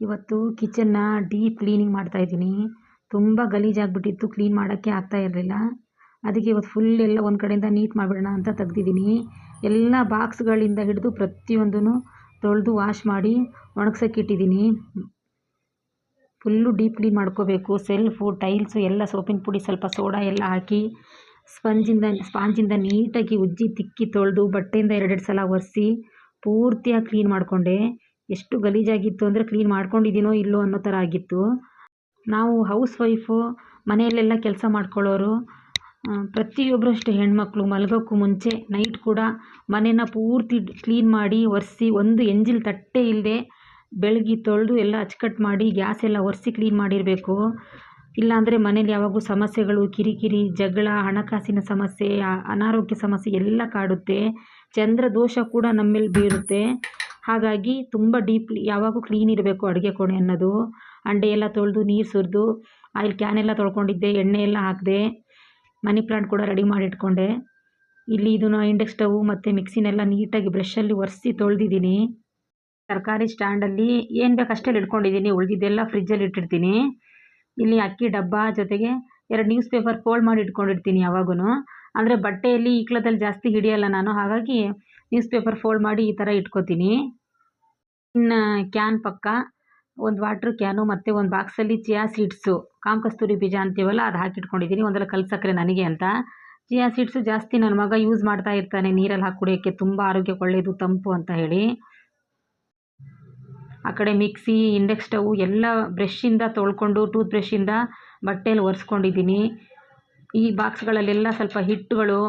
ಇವತ್ತು ಕಿಚನ್ನ deep cleaning ಮಾಡ್ತಾ ಮಾಡ್ತಾಯಿದ್ದೀನಿ ತುಂಬ ಗಲೀಜಾಗಿಬಿಟ್ಟಿತ್ತು ಕ್ಲೀನ್ ಮಾಡೋಕ್ಕೆ ಆಗ್ತಾ ಇರಲಿಲ್ಲ. ಅದಕ್ಕೆ ಇವತ್ತು ಫುಲ್ ಎಲ್ಲ ಒಂದು ಕಡೆಯಿಂದ ನೀಟ್ ಮಾಡಿಬಿಡೋಣ ಅಂತ ತೆಗ್ದಿದ್ದೀನಿ. ಎಲ್ಲ ಬಾಕ್ಸ್ಗಳಿಂದ ಹಿಡಿದು ಪ್ರತಿಯೊಂದೂ ತೊಳೆದು ವಾಶ್ ಮಾಡಿ ಒಣಗ್ಸೋಕ್ಕಿಟ್ಟಿದ್ದೀನಿ ಫುಲ್ಲು ಡೀಪ್ ಕ್ಲೀನ್ ಮಾಡ್ಕೋಬೇಕು. ಸೆಲ್ಫು ಟೈಲ್ಸು ಎಲ್ಲ ಸೋಪಿನ ಪುಡಿ, ಸ್ವಲ್ಪ ಸೋಡಾ ಎಲ್ಲ ಹಾಕಿ ಸ್ಪಂಜಿಂದ ಸ್ಪಾಂಜಿಂದ ನೀಟಾಗಿ ಉಜ್ಜಿ, ತಿಕ್ಕಿ, ತೊಳೆದು ಬಟ್ಟೆಯಿಂದ ಎರಡೆರಡು ಸಲ ಒರೆಸಿ ಪೂರ್ತಿಯಾಗಿ ಕ್ಲೀನ್ ಮಾಡಿಕೊಂಡೆ. ಎಷ್ಟು ಗಲೀಜಾಗಿತ್ತು ಅಂದರೆ ಕ್ಲೀನ್ ಮಾಡ್ಕೊಂಡಿದ್ದೀನೋ ಇಲ್ಲೋ ಅನ್ನೋ ಥರ ಆಗಿತ್ತು. ನಾವು ಹೌಸ್ ವೈಫು ಮನೆಯಲ್ಲೆಲ್ಲ ಕೆಲಸ ಮಾಡ್ಕೊಳ್ಳೋರು ಪ್ರತಿಯೊಬ್ಬರು ಅಷ್ಟೇ ಹೆಣ್ಮಕ್ಳು. ಮಲಗೋಕ್ಕೂ ಮುಂಚೆ ನೈಟ್ ಕೂಡ ಮನೇನ ಪೂರ್ತಿ ಕ್ಲೀನ್ ಮಾಡಿ ಒರೆಸಿ ಒಂದು ಎಂಜಿಲ್ ತಟ್ಟೆ ಇಲ್ಲದೆ ಬೆಳಗ್ಗೆ ತೊಳೆದು ಎಲ್ಲ ಅಚ್ಚುಕಟ್ಟು ಮಾಡಿ ಗ್ಯಾಸ್ ಎಲ್ಲ ಒರೆಸಿ ಕ್ಲೀನ್ ಮಾಡಿರಬೇಕು. ಇಲ್ಲಾಂದರೆ ಮನೇಲಿ ಯಾವಾಗೂ ಸಮಸ್ಯೆಗಳು, ಕಿರಿಕಿರಿ, ಜಗಳ, ಹಣಕಾಸಿನ ಸಮಸ್ಯೆ, ಅನಾರೋಗ್ಯ ಸಮಸ್ಯೆ ಎಲ್ಲ ಕಾಡುತ್ತೆ. ಚಂದ್ರ ದೋಷ ಕೂಡ ನಮ್ಮ ಮೇಲೆ ಬೀರುತ್ತೆ. ಹಾಗಾಗಿ ತುಂಬ ಡೀಪ್ಲಿ ಯಾವಾಗೂ ಕ್ಲೀನ್ ಇರಬೇಕು ಅಡುಗೆ ಕೋಣೆ ಅನ್ನೋದು. ಅಂಡೆ ಎಲ್ಲ ತೊಳೆದು ನೀರು ಸುರಿದು ಆಯಿಲ್ ಕ್ಯಾನ್ ಎಲ್ಲ ತೊಳ್ಕೊಂಡಿದ್ದೆ, ಎಣ್ಣೆ ಎಲ್ಲ ಹಾಕಿದೆ, ಮನಿ ಪ್ಲಾಂಟ್ ಕೂಡ ರೆಡಿ ಮಾಡಿ ಇಟ್ಕೊಂಡೆ ಇಲ್ಲಿ ಇದನ್ನು ಇಂಡಕ್ಷನ್ ಸ್ಟವ್ ಮತ್ತು ಮಿಕ್ಸಿನೆಲ್ಲ ನೀಟಾಗಿ ಬ್ರಷಲ್ಲಿ ಒರೆಸಿ ತೊಳೆದಿದ್ದೀನಿ. ತರಕಾರಿ ಸ್ಟ್ಯಾಂಡಲ್ಲಿ ಏನು ಬೇಕು ಅಷ್ಟೆಲ್ಲ ಇಟ್ಕೊಂಡಿದ್ದೀನಿ. ಉಳಿದಿದ್ದೆಲ್ಲ ಫ್ರಿಜ್ಜಲ್ಲಿ ಇಟ್ಟಿರ್ತೀನಿ. ಇಲ್ಲಿ ಅಕ್ಕಿ ಡಬ್ಬ ಜೊತೆಗೆ ಎರಡು ನ್ಯೂಸ್ ಪೇಪರ್ ಫೋಲ್ಡ್ ಮಾಡಿ ಇಟ್ಕೊಂಡಿರ್ತೀನಿ ಯಾವಾಗೂ ಅಂದರೆ ಬಟ್ಟೆಯಲ್ಲಿ ಈಕ್ಳದಲ್ಲಿ ಜಾಸ್ತಿ ಹಿಡಿಯಲ್ಲ ನಾನು. ಹಾಗಾಗಿ ನ್ಯೂಸ್ ಪೇಪರ್ ಫೋಲ್ಡ್ ಮಾಡಿ ಈ ಥರ ಇಟ್ಕೋತೀನಿ. ಇನ್ನು ಕ್ಯಾನ್ ಪಕ್ಕ, ಒಂದು ವಾಟ್ರ್ ಕ್ಯಾನು ಮತ್ತು ಒಂದು ಬಾಕ್ಸಲ್ಲಿ ಚಿಯಾ ಸೀಡ್ಸು ಕಾಮಕಸ್ತೂರಿ ಬೀಜ ಅಂತೀವಲ್ಲ, ಅದು ಹಾಕಿಟ್ಕೊಂಡಿದ್ದೀನಿ ಒಂದೆಲ್ಲ ಕಲ್ಸಕ್ರೆ ನನಗೆ ಅಂತ. ಚಿಯಾ ಸೀಡ್ಸು ಜಾಸ್ತಿ ನನ್ನ ಮಗ ಯೂಸ್ ಮಾಡ್ತಾ ಇರ್ತಾನೆ. ನೀರಲ್ಲಿ ಹಾಕಿ ಕುಡಿಯೋಕ್ಕೆ ತುಂಬ ಆರೋಗ್ಯಕ್ಕೆ ಒಳ್ಳೆಯದು ತಂಪು ಅಂತ ಹೇಳಿ. ಆ ಕಡೆ ಮಿಕ್ಸಿ ಇಂಡೆಕ್ಸ್ ಸ್ಟವ್ ಎಲ್ಲ ಬ್ರಷ್ಷಿಂದ ತೊಳ್ಕೊಂಡು ಟೂತ್ ಬ್ರಷ್ಷಿಂದ ಬಟ್ಟೆಯಲ್ಲಿ ಒರೆಸ್ಕೊಂಡಿದ್ದೀನಿ ಈ ಬಾಕ್ಸ್ಗಳಲ್ಲೆಲ್ಲ ಸ್ವಲ್ಪ ಹಿಟ್ಟುಗಳು,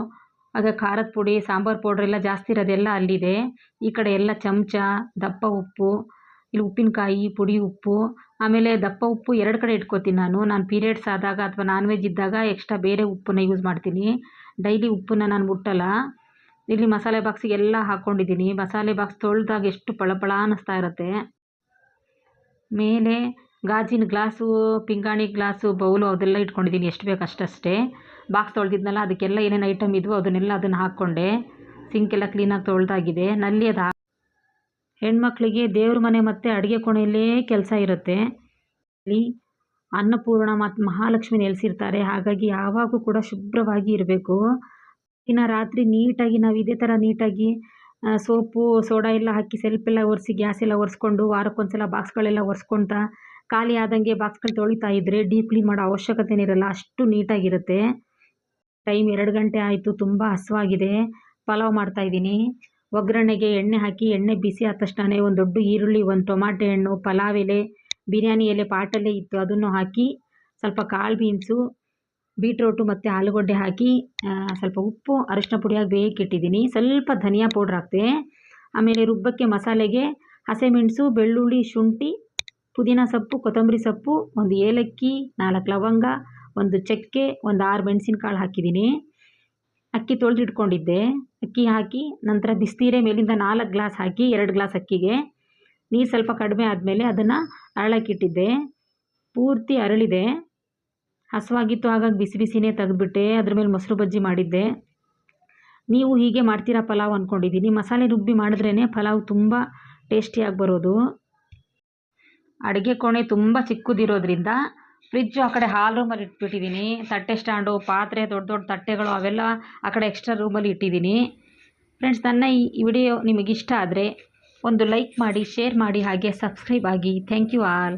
ಅದೇ ಖಾರದ ಪುಡಿ, ಸಾಂಬಾರು ಪೌಡ್ರ್ ಎಲ್ಲ ಜಾಸ್ತಿ ಇರೋದೆಲ್ಲ ಅಲ್ಲಿದೆ. ಈ ಕಡೆ ಎಲ್ಲ ಚಮಚ, ದಪ್ಪ ಉಪ್ಪು, ಇಲ್ಲಿ ಉಪ್ಪಿನಕಾಯಿ, ಪುಡಿ ಉಪ್ಪು, ಆಮೇಲೆ ದಪ್ಪ ಉಪ್ಪು ಎರಡು ಕಡೆ ಇಟ್ಕೋತೀನಿ ನಾನು. ನಾನು ಪೀರಿಯಡ್ಸ್ ಆದಾಗ ಅಥವಾ ನಾನ್ ವೆಜ್ ಇದ್ದಾಗ ಎಕ್ಸ್ಟ್ರಾ ಬೇರೆ ಉಪ್ಪನ್ನ ಯೂಸ್ ಮಾಡ್ತೀನಿ. ಡೈಲಿ ಉಪ್ಪನ್ನ ನಾನು ಮುಟ್ಟಲ್ಲ. ಇಲ್ಲಿ ಮಸಾಲೆ ಬಾಕ್ಸಿಗೆಲ್ಲ ಹಾಕ್ಕೊಂಡಿದ್ದೀನಿ ಮಸಾಲೆ ಬಾಕ್ಸ್ ತೊಳೆದಾಗ ಎಷ್ಟು ಪಳಪಳ ಅನ್ನಿಸ್ತಾ ಇರುತ್ತೆ. ಮೇಲೆ ಗಾಜಿನ ಗ್ಲಾಸು, ಪಿಂಗಾಣಿ ಗ್ಲಾಸು, ಬೌಲು ಅದೆಲ್ಲ ಇಟ್ಕೊಂಡಿದ್ದೀನಿ. ಎಷ್ಟು ಬೇಕು ಅಷ್ಟಷ್ಟೇ. ಬಾಕ್ಸ್ ತೊಳೆದಿದ್ನಲ್ಲ, ಅದಕ್ಕೆಲ್ಲ ಏನೇನು ಐಟಮ್ ಇದ್ವು ಅದನ್ನೆಲ್ಲ ಅದನ್ನು ಹಾಕ್ಕೊಂಡೆ. ಸಿಂಕೆಲ್ಲ ಕ್ಲೀನಾಗಿ ತೊಳೆದಾಗಿದೆ. ನಲ್ಲಿ ಅದು ಹೆಣ್ಮಕ್ಳಿಗೆ ದೇವ್ರ ಮನೆ ಮತ್ತು ಅಡುಗೆ ಕೋಣೆಯಲ್ಲೇ ಕೆಲಸ ಇರುತ್ತೆ. ಅಲ್ಲಿ ಅನ್ನಪೂರ್ಣ ಮತ್ತು ಮಹಾಲಕ್ಷ್ಮಿ ನೆಲೆಸಿರ್ತಾರೆ. ಹಾಗಾಗಿ ಯಾವಾಗೂ ಕೂಡ ಶುಭ್ರವಾಗಿ ಇರಬೇಕು. ಇನ್ನು ರಾತ್ರಿ ನೀಟಾಗಿ ನಾವು ಇದೇ ಥರ ನೀಟಾಗಿ ಸೋಪು, ಸೋಡಾ ಎಲ್ಲ ಹಾಕಿ ಸೆಲ್ಫ್ ಎಲ್ಲ ಒರೆಸಿ, ಗ್ಯಾಸ್ ಎಲ್ಲ ಒರೆಸ್ಕೊಂಡು ವಾರಕ್ಕೊಂದ್ಸಲ ಬಾಕ್ಸ್ಗಳೆಲ್ಲ ಒರೆಸ್ಕೊಳ್ತಾ ಖಾಲಿ ಆದಂಗೆ ಬಾಕ್ಸ್ಗಳು ತೊಳಿತಾ ಇದ್ದರೆ ಡೀಪ್ ಕ್ಲೀನ್ ಮಾಡೋ ಅವಶ್ಯಕತೆನೇ ಇರಲ್ಲ. ಅಷ್ಟು ನೀಟಾಗಿರುತ್ತೆ. ಟೈಮ್ ಎರಡು ಗಂಟೆ ಆಯಿತು, ತುಂಬ ಹಸುವಾಗಿದೆ. ಪಲಾವ್ ಮಾಡ್ತಾಯಿದ್ದೀನಿ ಒಗ್ಗರಣೆಗೆ ಎಣ್ಣೆ ಹಾಕಿ, ಎಣ್ಣೆ ಬಿಸಿ ಆದ ತಕ್ಷಣ ಒಂದು ದೊಡ್ಡ ಈರುಳ್ಳಿ, ಒಂದು ಟೊಮಾಟೆ ಹಣ್ಣು, ಪಲಾವ್ ಎಲೆ, ಬಿರಿಯಾನಿ ಎಲೆ ಪಾಟಲ್ಲೇ ಇತ್ತು. ಅದನ್ನು ಹಾಕಿ ಸ್ವಲ್ಪ ಕಾಳು ಬೀನ್ಸು, ಬೀಟ್ರೋಟು ಮತ್ತು ಆಲೂಗಡ್ಡೆ ಹಾಕಿ ಸ್ವಲ್ಪ ಉಪ್ಪು ಅರಿಶಿನ ಪುಡಿಯಾಗಿ ಬೇಯಕ್ಕಿಟ್ಟಿದ್ದೀನಿ ಸ್ವಲ್ಪ ಧನಿಯಾ ಪೌಡ್ರ್ ಹಾಕ್ತೆ. ಆಮೇಲೆ ರುಬ್ಬಕ್ಕೆ ಮಸಾಲೆಗೆ ಹಸಿಮೆಣಸು, ಬೆಳ್ಳುಳ್ಳಿ, ಶುಂಠಿ ಪುದೀನ ಸೊಪ್ಪು, ಕೊತ್ತಂಬರಿ ಸೊಪ್ಪು, ಒಂದು ಏಲಕ್ಕಿ, ನಾಲ್ಕು ಲವಂಗ, ಒಂದು ಚಕ್ಕೆ, ಒಂದು ಆರು ಮೆಣಸಿನ್ಕಾಳು ಹಾಕಿದ್ದೀನಿ. ಅಕ್ಕಿ ತೊಳೆದಿಟ್ಕೊಂಡಿದ್ದೆ. ಅಕ್ಕಿ ಹಾಕಿ ನಂತರ ಬಿಸಿನೀರೇ ಮೇಲಿಂದ ನಾಲ್ಕು ಗ್ಲಾಸ್ ಹಾಕಿ, ಎರಡು ಗ್ಲಾಸ್ ಅಕ್ಕಿಗೆ. ನೀರು ಸ್ವಲ್ಪ ಕಡಿಮೆ ಆದಮೇಲೆ ಅದನ್ನು ಅರಳಕ್ಕಿಟ್ಟಿದ್ದೆ ಪೂರ್ತಿ ಅರಳಿದೆ. ಹಸುವಾಗಿತ್ತು ಹಾಗಾಗಿ ಬಿಸಿ ಬಿಸಿನೇ ತೆಗೆದುಬಿಟ್ಟೆ. ಅದ್ರ ಮೇಲೆ ಮೊಸರು ಬಜ್ಜಿ ಮಾಡಿದ್ದೆ. ನೀವು ಹೀಗೆ ಮಾಡ್ತೀರಾ ಪಲಾವ್ ಅಂದ್ಕೊಂಡಿದ್ದೀನಿ ಮಸಾಲೆ ರುಬ್ಬಿ ಮಾಡಿದ್ರೇ ಪಲಾವ್ ತುಂಬ ಟೇಸ್ಟಿಯಾಗಿ ಬರೋದು. ಅಡುಗೆ ಕೋಣೆ ತುಂಬ ಚಿಕ್ಕದಿರೋದ್ರಿಂದ ಫ್ರಿಜ್ಜು ಆ ಕಡೆ ಹಾಲ್ ರೂಮಲ್ಲಿ ಇಟ್ಬಿಟ್ಟಿದ್ದೀನಿ ತಟ್ಟೆ ಸ್ಟ್ಯಾಂಡು ಪಾತ್ರೆ, ದೊಡ್ಡ ದೊಡ್ಡ ತಟ್ಟೆಗಳು ಅವೆಲ್ಲ ಆ ಕಡೆ ಎಕ್ಸ್ಟ್ರಾ ರೂಮಲ್ಲಿ ಇಟ್ಟಿದ್ದೀನಿ ಫ್ರೆಂಡ್ಸ್ ನನ್ನ ಈ ವಿಡಿಯೋ ನಿಮಗಿಷ್ಟ ಆದರೆ ಒಂದು ಲೈಕ್ ಮಾಡಿ ಶೇರ್ ಮಾಡಿ, ಹಾಗೆ ಸಬ್ಸ್ಕ್ರೈಬ್ ಆಗಿ. Thank you all